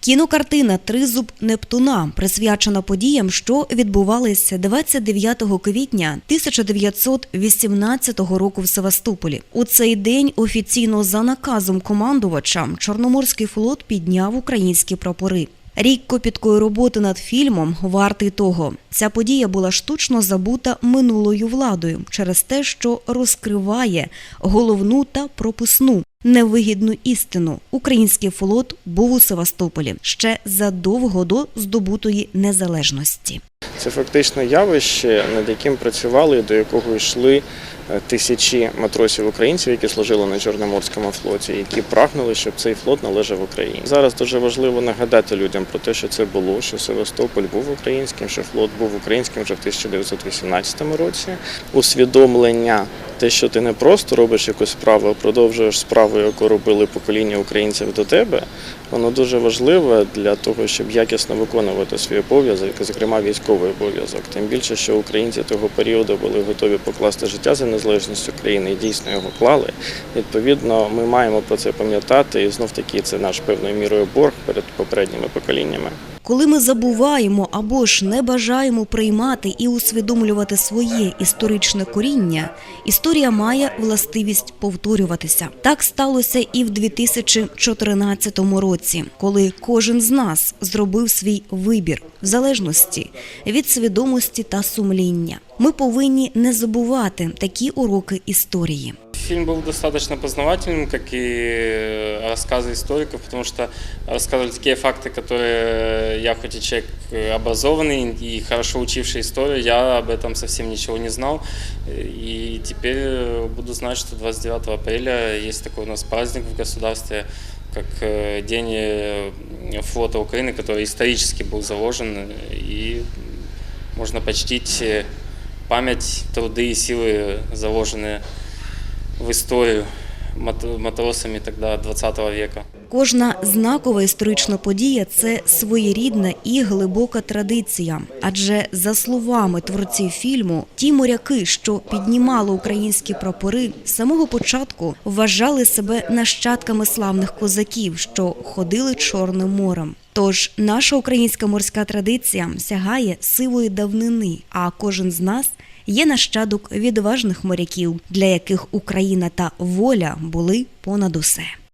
Кінокартина Тризуб Нептуна присвячена подіям, що відбувалися 29 квітня 1918 року в Севастополі. У цей день офіційно за наказом командувача Чорноморський флот підняв українські прапори. Рік копіткої роботи над фільмом вартий того. Ця подія була штучно забута минулою владою через те, що розкриває головну та прописну невигідну істину. Український флот був у Севастополі ще задовго до здобутої незалежності. Це фактично явище, над яким працювали, і до якого йшли е, тисячі матросів українців, які служили на Чорноморському флоті, які прагнули, щоб цей флот належав Україні. Зараз дуже важливо нагадати людям про те, що це було, що Севастополь був українським, що флот був українським вже в 1918 році. Усвідомлення, те, що ти не просто робиш якусь справу, а продовжуєш справу, яку робили покоління українців до тебе. Воно дуже важливе для того, щоб якісно виконувати свій обов'язок, зокрема військовий обов'язок. Тим більше, що українці того періоду були готові покласти життя за незалежність України і дійсно його клали. Відповідно, ми маємо про це пам'ятати, і знов таки це наш певною мірою борг перед попередніми поколіннями. Коли ми забуваємо або ж не бажаємо приймати і усвідомлювати своє історичне коріння, історія має властивість повторюватися. Так сталося і в 2014 році, коли кожен з нас зробив свій вибір в залежності від свідомості та сумління. Ми повинні не забувати такі уроки історії. Фильм был достаточно познавательным, как и рассказы историков, потому что рассказывали такие факты, которые я, хоть и человек образованный и хорошо учивший историю, я об этом совсем ничего не знал. И теперь буду знать, что 29 апреля есть такой у нас праздник в государстве, как э, День э, флота Украины, который исторически был заложен, и можно почтить э, память, труды и силы, заложенные в історію мат- матросами тогда 20 века. Кожна знакова історична подія це своєрідна і глибока традиція. Адже за словами творців фільму, ті моряки, що піднімали українські прапори, з самого початку вважали себе нащадками славних козаків, що ходили Чорним морем. Тож наша українська морська традиція сягає сивої давнини, а кожен з нас є нащадок відважних моряків, для яких Україна та воля були понад усе.